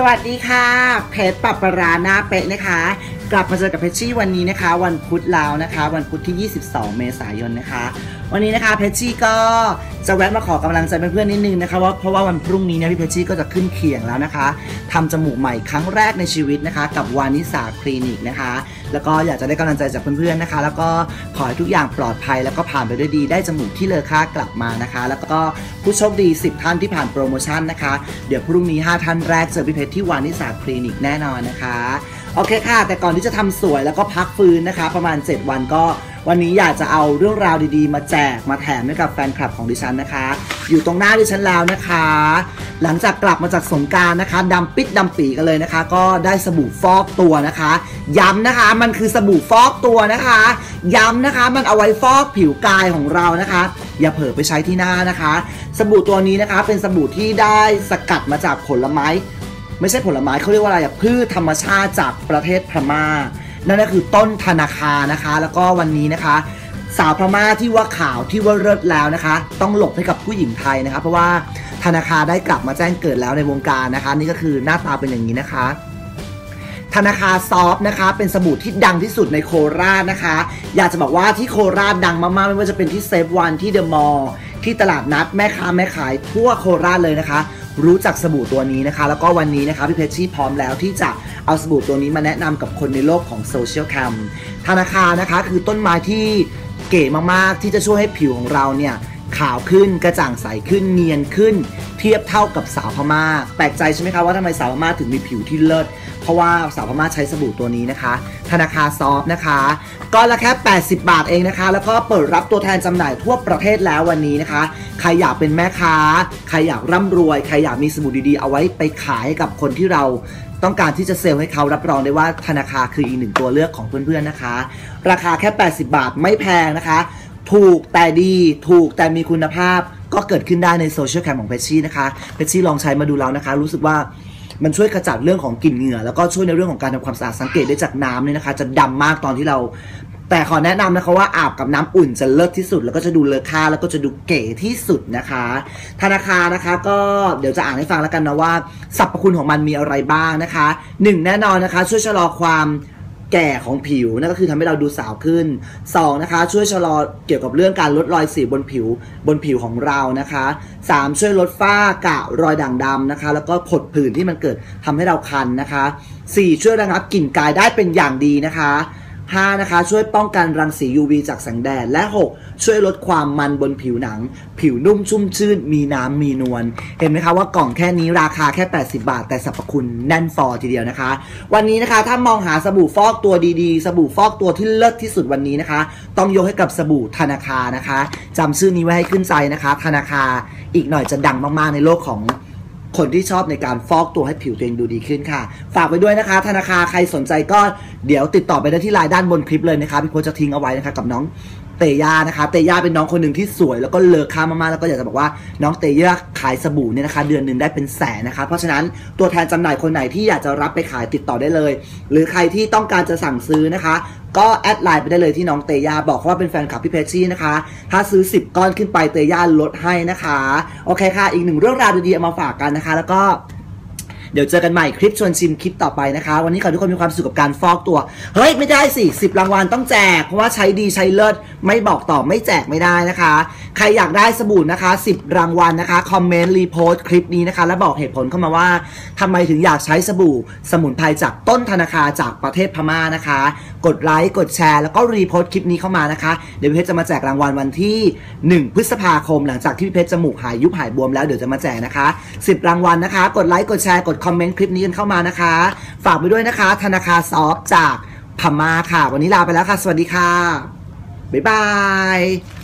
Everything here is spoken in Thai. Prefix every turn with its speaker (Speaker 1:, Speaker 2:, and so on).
Speaker 1: สวัสดีค่ะ เพชรปับปราหน้าเป๊ะนะคะ กลับมาเจอกับเพชรชี่วันนี้นะคะ วันพุธแล้วนะคะ วันพุธที่ 22 เมษายนนะคะ วันนี้นะคะเพชรชี่ก็จะแวะมาขอกำลังใจเพื่อนๆนิดนึงนะคะว่าเพราะว่าวันพรุ่งนี้เนี่ยพี่เพชรชี่ก็จะขึ้นเขียงแล้วนะคะทำจมูกใหม่ครั้งแรกในชีวิตนะคะ กับวานิสาคลินิกนะคะ แล้วก็อยากจะได้กำลังใจจากเพื่อนๆนะคะ แล้วก็ขอให้ทุกอย่างปลอดภัย แล้วก็ผ่านไปด้วยดีได้จมูกที่เลอค่ากลับมานะคะ แล้วก็ผู้โชคดี 10 ท่านที่ผ่านโปรโมชั่นนะคะ เดี๋ยวพรุ่งนี้ 5 ท่านแรกเจอพี่เพชรที่วานิสาคลินิกแน่นอนนะคะ โอเคค่ะ แต่ก่อนที่จะทำสวยแล้วก็พักฟื้นนะคะ ประมาณ 7 วันก็วันนี้อยากจะเอาเรื่องราวดีๆ มาแจกมาแถมให้กับแฟนคลับของดิฉันนะคะ อยู่ตรงหน้าดิฉันแล้วนะคะ หลังจากกลับมาจากสงการนะคะดำปิดดำปีกันเลยนะคะ ก็ได้สบู่ฟอกตัวนะคะ ย้ำนะคะมันคือสบู่ฟอกตัวนะคะ ย้ำนะคะมันเอาไว้ฟอกผิวกายของเรานะคะ อย่าเผลอไปใช้ที่หน้านะคะ สบู่ตัวนี้นะคะเป็นสบู่ที่ได้สกัดมาจากผลไม้ ไม่ใช่ผลไม้เขาเรียกว่าอะไรอะพืชธรรมชาติจากประเทศพม่า นั่นก็คือต้นธนาคารนะคะ แล้วก็วันนี้นะคะ สาวพม่าที่ว่าข่าวที่ว่าเลิศแล้วนะคะ ต้องหลบให้กับผู้หญิงไทยนะคะ เพราะว่าธนาคารได้กลับมาแจ้งเกิดแล้วในวงการนะคะ นี่ก็คือหน้าตาเป็นอย่างนี้นะคะธนาคารซอฟนะคะ เป็นสบู่ที่ดังที่สุดในโคราชนะคะ อยากจะบอกว่าที่โคราชดังมากๆ ไม่ว่าจะเป็นที่เซฟวันที่เดอะมอลล์ที่ตลาดนัดแม่ค้าแม่ขายทั่วโคราชเลยนะคะ รู้จักสบู่ตัวนี้นะคะ แล้วก็วันนี้นะคะพี่เพชรชี่พร้อมแล้วที่จะเอาสบู่ตัวนี้มาแนะนำกับคนในโลกของโซเชียลแคมธนาคารนะคะ คือต้นไม้ที่เก๋มากๆ ที่จะช่วยให้ผิวของเราเนี่ย ขาวขึ้นกระจ่างใสขึ้นเนียนขึ้น เทียบเท่ากับสาวพม่าแปลกใจใช่ไหมคะว่าทำไมสาวพม่าถึงมีผิวที่เลิศเพราะว่าสาวพม่าใช้สบู่ตัวนี้นะคะ ธนาคารซอฟนะคะก็ละแค่ 80 บาทเองนะคะ แล้วก็เปิดรับตัวแทนจำหน่ายทั่วประเทศแล้ววันนี้นะคะ ใครอยากเป็นแม่ค้า ใครอยากร่ำรวย ใครอยากมีสบู่ดีๆ เอาไว้ไปขายกับคนที่เราต้องการที่จะเซลล์ให้เขารับรองได้ว่าธนาคารคืออีกหนึ่งตัวเลือกของเพื่อนๆนะคะ ราคาแค่ 80 บาทไม่แพงนะคะ ถูกแต่ดีถูกแต่มีคุณภาพ ก็เกิดขึ้นได้ในโซเชียลแคมของเพชชี่นะคะเพชชี่ลองใช้มาดูแล้วนะคะ รู้สึกว่ามันช่วยขจัดเรื่องของกลิ่นเหงื่อ แล้วก็ช่วยในเรื่องของการทำความสะอาดสังเกตได้จากน้ำเนี่ยนะคะ จะดำมากตอนที่เรา แต่ขอแนะนำนะคะว่าอาบกับน้ำอุ่นจะเลิศที่สุด แล้วก็จะดูเลอค่าแล้วก็จะดูเก๋ที่สุดนะคะ ธนาคารนะคะก็เดี๋ยวจะอ่านให้ฟังแล้วกันนะว่าสรรพคุณของมันมีอะไรบ้างนะคะหนึ่งแน่นอนนะคะ ช่วยชะลอความ แก่ของผิวนั่นก็คือทำให้เราดูสาวขึ้น 2 นะคะ ช่วยชะลอเกี่ยวกับเรื่องการลดรอยสิวบนผิวบนผิวของเรานะคะ 3 ช่วยลดฝ้ากะรอยด่างดำนะคะ แล้วก็ผดผื่นที่มันเกิดทำให้เราคันนะคะ 4 ช่วยระงับกลิ่นกายได้เป็นอย่างดีนะคะ 5 นะคะ ช่วยป้องกันรังสี UV จากแสงแดด และ 6 ช่วยลดความมันบนผิวหนัง ผิวนุ่มชุ่มชื่น มีน้ำมีนวล เห็นไหมคะว่ากล่องแค่นี้ราคาแค่ 80 บาท แต่สรรพคุณแน่นฟอทีเดียวนะคะ วันนี้นะคะถ้ามองหาสบู่ฟอกตัวดีๆ สบู่ฟอกตัวที่เลิศที่สุดวันนี้นะคะ ต้องยกให้กับสบู่ธนาคารนะคะจำชื่อนี้ไว้ให้ขึ้นใจนะคะ ธนาคารอีกหน่อยจะดังมากๆในโลกของ คนที่ชอบในการฟอกตัวให้ผิวตัวเองดูดีขึ้นค่ะ ฝากไปด้วยนะคะ ธนาคารใครสนใจก็เดี๋ยวติดต่อไปได้ที่ไลน์ด้านบนคลิปเลยนะคะพี่โพจะทิ้งเอาไว้นะคะกับน้อง เตย่านะคะ เตย่าเป็นน้องคนหนึ่งที่สวยแล้วก็เลอค่ามากๆแล้วก็อยากจะบอกว่าน้องเตย่าขายสบู่เนี่ยนะคะ เดือนหนึ่งได้เป็นแสนนะคะ เพราะฉะนั้นตัวแทนจำหน่ายคนไหนที่อยากจะรับไปขายติดต่อได้เลย หรือใครที่ต้องการจะสั่งซื้อนะคะ ก็แอดไลน์ไปได้เลยที่น้องเตย่าบอกว่าเป็นแฟนคลับพี่เพชชี่นะคะ ถ้าซื้อ 10 ก้อนขึ้นไปเตย่าลดให้นะคะ โอเคค่ะ อีกหนึ่งเรื่องราวดีๆเอามาฝากกันนะคะ แล้วก็ เดี๋ยวเจอกันใหม่คลิปชวนชิมคลิปต่อไปนะคะ วันนี้ขอให้ทุกคนมีความสุขกับการฟอกตัว เฮ้ย ไม่ได้สิสิบรางวัลต้องแจก เพราะว่าใช้ดีใช้เลิศไม่บอกต่อไม่แจกไม่ได้นะคะ ใครอยากได้สบู่นะคะ 10 รางวัลนะคะ คอมเมนต์รีโพสต์คลิปนี้นะคะ และบอกเหตุผลเข้ามาว่าทำไมถึงอยากใช้สบู่สมุนไพรจากต้นธนาคารจากประเทศพม่านะคะกดไลค์กดแชร์แล้วก็รีโพสต์คลิปนี้เข้ามานะคะ เดี๋ยวพี่เพชรจะมาแจกรางวัลวันที่ 1 พฤษภาคม หลังจากที่พี่เพชรจมูกหายยุบหายบวมแล้วเดี๋ยวจะมาแจกนะคะ 10 รางวัลนะคะ กดไลค์กดแชร์กดคอมเมนต์คลิปนี้กันเข้ามานะคะ ฝากไปด้วยนะคะ ธนาคารซอฟจากพม่าค่ะ วันนี้ลาไปแล้วค่ะ สวัสดีค่ะบ๊ายบาย